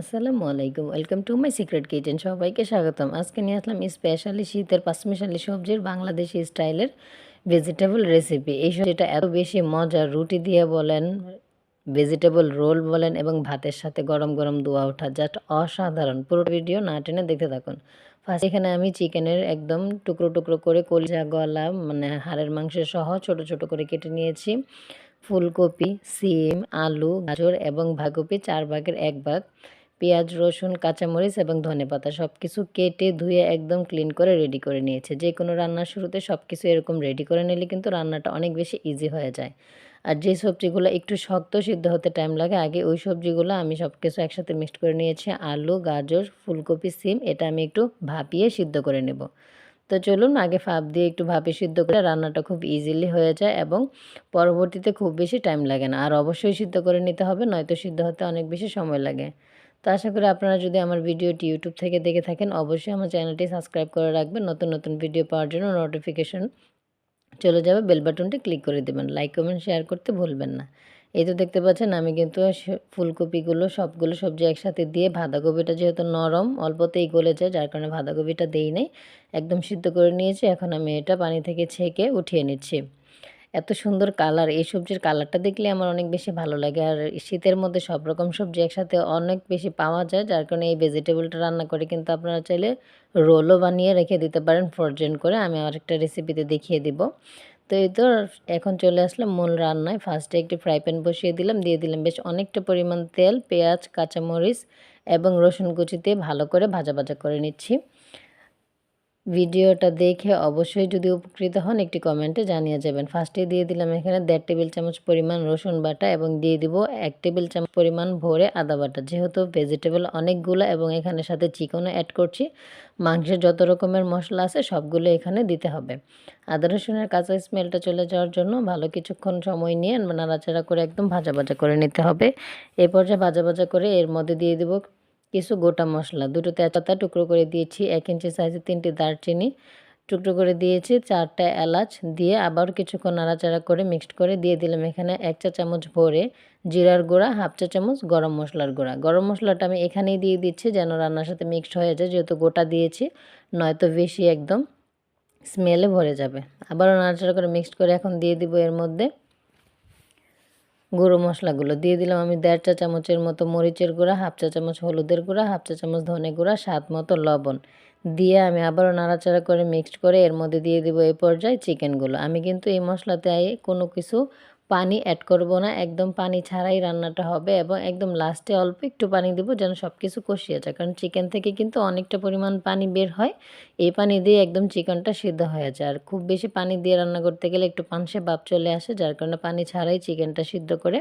আসসালামু আলাইকুম। Welcome to my secret kitchen সবাইকে স্বাগতম। আজকে নিয়ে আসলাম স্পেশালি শীতের পাঁচমিশালি সবজির বাংলাদেশি স্টাইলের ভেজিটেবল রেসিপি এই সবজিটা এত বেশি মজা রুটি দিয়ে বলেন ভেজিটেবল রোল বলেন এবং ভাতের সাথে গরম গরম দোয়া ওঠা জাস্ট অসাধারণ। পুরো ভিডিও না টেনে দেখতে থাকুন। ফার্স্ট এখানে আমি চিকেনের একদম টুকরো টুকরো করে কলিজা, গলা মানে হাড়ের মাংস সহ ছোট ছোট করে কেটে নিয়েছি। ফুলকপি, সিম, আলু, গাজর এবং ভাগকপি চার ভাগের এক ভাগ। পেঁয়াজ, রসুন, কাঁচামরিচ এবং ধনেপাতা সব কিছু কেটে, ধুয়ে একদম ক্লিন করে রেডি করে নিয়েছে। যে কোনো রান্নার শুরুতে সব কিছু এরকম রেডি করে নিলে কিন্তু রান্নাটা অনেক বেশি ইজি হয়ে যায়। আর যে সবজিগুলো একটু শক্ত সিদ্ধ হতে টাইম লাগে, আগে ওই সবজিগুলো আমি সব কিছু একসাথে মিক্সড করে নিয়েছি। আলু, গাজর, ফুলকপি, সিম, এটা আমি একটু ভাপিয়ে সিদ্ধ করে নেব। তো চলুন, আগে ফাপ দিয়ে একটু ভাপে সিদ্ধ করে রান্নাটা খুব ইজিলি হয়ে যায় এবং পরবর্তীতে খুব বেশি টাইম লাগে না। আর অবশ্যই সিদ্ধ করে নিতে হবে, নয়তো সিদ্ধ হতে অনেক বেশি সময় লাগে। তো আশা করি আপনারা যদি আমার ভিডিওটি ইউটিউব থেকে দেখে থাকেন, অবশ্যই আমার চ্যানেলটি সাবস্ক্রাইব করে রাখবেন। নতুন নতুন ভিডিও পাওয়ার জন্য নোটিফিকেশন চলে যাবে বেল বাটনটি ক্লিক করে দেবেন। লাইক কমেন্ট শেয়ার করতে ভুলবেন না। এই তো দেখতে পাচ্ছেন, আমি কিন্তু ফুলকপিগুলো, সবগুলো সবজি একসাথে দিয়ে বাঁধাকপিটা যেহেতু নরম, অল্পতেই গলে যায় যার কারণে বাঁধাকপিটা দেই নাই। একদম সিদ্ধ করে নিয়েছি, এখন আমি এটা পানি থেকে ছেঁকে উঠিয়ে নিচ্ছি। এত সুন্দর কালার, এই সবজির কালারটা দেখলে আমার অনেক বেশি ভালো লাগে। আর শীতের মধ্যে সব রকম সবজি একসাথে অনেক বেশি পাওয়া যায়, যার কারণে এই ভেজিটেবলটা রান্না করে কিন্তু আপনারা চাইলে রোলও বানিয়ে রেখে দিতে পারেন ফ্রোজেন করে। আমি আরেকটা রেসিপিতে দেখিয়ে দিব। তো এই তো এখন চলে আসলাম মূল রান্নায়। ফার্স্টে একটি ফ্রাই প্যান বসিয়ে দিলাম, দিয়ে দিলাম বেশ অনেকটা পরিমাণ তেল, পেঁয়াজ, কাঁচামরিচ এবং রসুন কুচিতে ভালো করে ভাজা ভাজা করে নিচ্ছি। ভিডিওটা দেখে অবশ্যই যদি উপকৃত হন, একটি কমেন্টে জানিয়ে যাবেন। ফার্স্টে দিয়ে দিলাম এখানে দেড় টেবিল চামচ পরিমাণ রসুন বাটা এবং দিয়ে দিব এক টেবিল চামচ পরিমাণ ভরে আদা বাটা। যেহেতু ভেজিটেবল অনেকগুলো এবং এখানে সাথে চিকেনও অ্যাড করছি, মাংসের যত রকমের মশলা আছে সবগুলো এখানে দিতে হবে। আদা রসুনের কাঁচা স্মেলটা চলে যাওয়ার জন্য ভালো কিছুক্ষণ সময় নিয়ে নাড়াচাড়া করে একদম ভাজা ভাজা করে নিতে হবে। এ পর্যায়ে ভাজা ভাজা করে এর মধ্যে দিয়ে দিব কিছু গোটা মশলা, দুটো তেজপাতা টুকরো করে দিয়েছি, এক ইঞ্চি সাইজের তিনটি দারচিনি টুকরো করে দিয়েছি, চারটা এলাচ দিয়ে আবার কিছুক্ষণ নাড়াচাড়া করে মিক্সড করে দিয়ে দিলাম এখানে এক চা চামচ ভরে জিরার গুঁড়া, হাফ চা চামচ গরম মশলার গুঁড়া। গরম মশলাটা আমি এখানেই দিয়ে দিচ্ছি যেন রান্নার সাথে মিক্সড হয়ে যায়, যেহেতু গোটা দিয়েছি, নয়তো বেশি একদম স্মেলে ভরে যাবে। আবারও নাড়াচাড়া করে মিক্সড করে এখন দিয়ে দিব এর মধ্যে গুঁড়ো মশলাগুলো দিয়ে দিলাম। আমি দেড় চা চামচের মতো মরিচের গুঁড়া, হাফ চা চামচ হলুদের গুঁড়া, হাফ চা চামচ ধনে গুঁড়া, স্বাদ মতো লবণ। দিয়ে আমি আবারও নাড়াচাড়া করে মিক্সড করে এর মধ্যে দিয়ে দিব এই পর্যায়ে চিকেনগুলো আমি কিন্তু এই মশলাতে কোনো কিছু পানি অ্যাড করব না। একদম পানি ছাড়াই রান্নাটা হবে এবং একদম লাস্টে অল্প একটু পানি দেবো যেন সব কিছু কষিয়ে যায়। কারণ চিকেন থেকে কিন্তু অনেকটা পরিমাণ পানি বের হয়। এই পানি দিয়ে একদম চিকেনটা সিদ্ধ হয়ে যায়। আর খুব বেশি পানি দিয়ে রান্না করতে গেলে একটু পানসে ভাব চলে আসে, যার কারণে পানি ছাড়াই চিকেনটা সিদ্ধ করে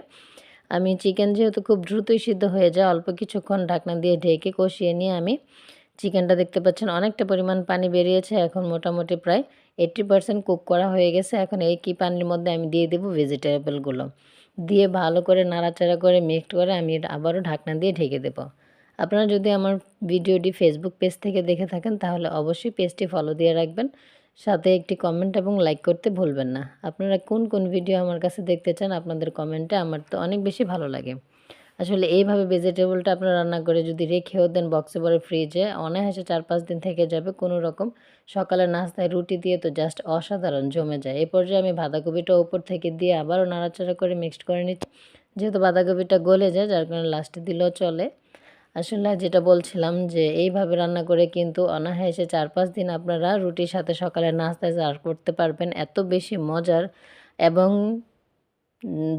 আমি চিকেন যেহেতু খুব দ্রুতই সিদ্ধ হয়ে যায়, অল্প কিছুক্ষণ ঢাকনা দিয়ে ঢেকে কষিয়ে নিয়ে আমি চিকেনটা দেখতে পাচ্ছেন, অনেকটা পরিমাণ পানি বেরিয়েছে, এখন মোটামুটি প্রায় এইট্টি পারসেন্ট কুক করা হয়ে গেছে। এখন এই কি পানির মধ্যে আমি দিয়ে দেবো ভেজিটেবলগুলো দিয়ে ভালো করে নাড়াচাড়া করে মিক্সড করে আমি এটা আবারও ঢাকনা দিয়ে ঢেকে দেবো। আপনারা যদি আমার ভিডিওটি ফেসবুক পেজ থেকে দেখে থাকেন, তাহলে অবশ্যই পেজটি ফলো দিয়ে রাখবেন। সাথে একটি কমেন্ট এবং লাইক করতে ভুলবেন না। আপনারা কোন কোন ভিডিও আমার কাছে দেখতে চান, আপনাদের কমেন্টে আমার তো অনেক বেশি ভালো লাগে। আসলে এইভাবে ভেজিটেবলটা আপনারা রান্না করে যদি রেখেও দেন বক্সে ভরে ফ্রিজে অনায়াসে চার পাঁচ দিন থেকে যাবে কোনো রকম সকালে নাস্তায় রুটি দিয়ে তো জাস্ট অসাধারণ জমে যায়। এই পর্যায়ে আমি বাঁধাকপিটা ওপর থেকে দিয়ে আবারও নাড়াচাড়া করে মিক্সড করে নিচ্ছি। যেহেতু বাঁধাকপিটা গলে যায়, যার কারণে লাস্টে দিলেও চলে। আসলে যেটা বলছিলাম যে এইভাবে রান্না করে কিন্তু অনায়াসে চার পাঁচ দিন আপনারা রুটির সাথে সকালে নাস্তায় সার্ভ করতে পারবেন। এত বেশি মজার এবং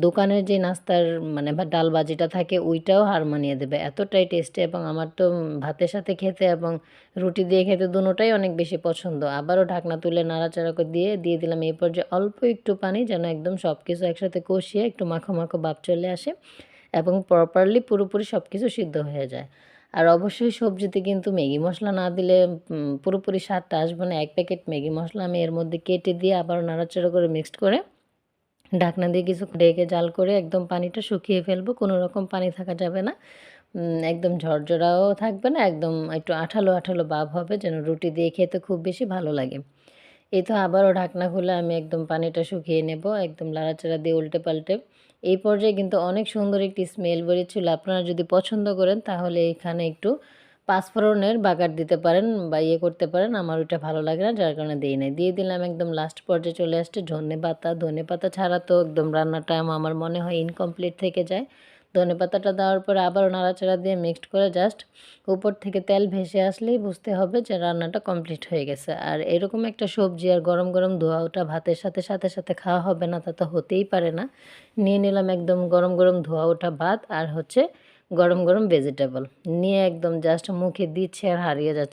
দোকানের যে নাস্তার মানে বা ডাল বাজিটা থাকে, ওইটাও হার মানিয়ে দেবে। এতটাই টেস্টি এবং আমার তো ভাতের সাথে খেতে এবং রুটি দিয়ে খেতে দুটোটাই অনেক বেশি পছন্দ। আবারও ঢাকনা তুলে নাড়াচাড়া করে দিয়ে দিয়ে দিলাম এই পর্যায়ে অল্প একটু পানি যেন একদম সব কিছু একসাথে কষিয়ে একটু মাখো মাখো ভাব চলে আসে এবং প্রপারলি পুরোপুরি সব কিছু সিদ্ধ হয়ে যায়। আর অবশ্যই সবজিতে কিন্তু ম্যাগি মশলা না দিলে পুরোপুরি স্বাদটা আসবে না। এক প্যাকেট ম্যাগি মশলা আমি এর মধ্যে কেটে দিয়ে আবার নাড়াচাড়া করে মিক্সড করে ঢাকনা দিয়ে কিছু ডেকে জাল করে একদম পানিটা শুকিয়ে ফেলব, কোনো রকম পানি থাকা যাবে না। একদম ঝরঝরাও থাকবে না, একদম একটু আঠালো আঠালো ভাব হবে, যেন রুটি দিয়ে খেতে খুব বেশি ভালো লাগে। এই তো আবারও ঢাকনা খুলে আমি একদম পানিটা শুকিয়ে নেব, একদম লাড়াচাড়া দিয়ে উল্টে পাল্টে। এই পর্যায়ে কিন্তু অনেক সুন্দর একটি স্মেল বেরিয়েছিল, আপনারা যদি পছন্দ করেন তাহলে এখানে একটু পাঁচফোড়নের বাগার দিতে পারেন বা ইয়ে করতে পারেন, আমার ওইটা ভালো লাগে না, যার কারণে দিই নাই। দিয়ে দিলাম একদম লাস্ট পর্যায়ে চলে আসছে ধনে পাতা। ধনে পাতা ছাড়া তো একদম রান্নাটা আমার মনে হয় ইনকমপ্লিট থেকে যায়। ধনে পাতাটা দেওয়ার পরে আবারও নাড়াচাড়া দিয়ে মিক্সড করে জাস্ট উপর থেকে তেল ভেসে আসলেই বুঝতে হবে যে রান্নাটা কমপ্লিট হয়ে গেছে। আর এরকম একটা সবজি আর গরম গরম ধোয়া ওটা ভাতের সাথে সাথে সাথে খাওয়া হবে না, তা তো হতেই পারে না। নিয়ে নিলাম একদম গরম গরম ধোয়া ওঠা ভাত আর হচ্ছে গরম গরম ভেজিটেবল নিয়ে একদম জাস্ট মুখে দিচ্ছে আর হারিয়ে যাচ্ছে।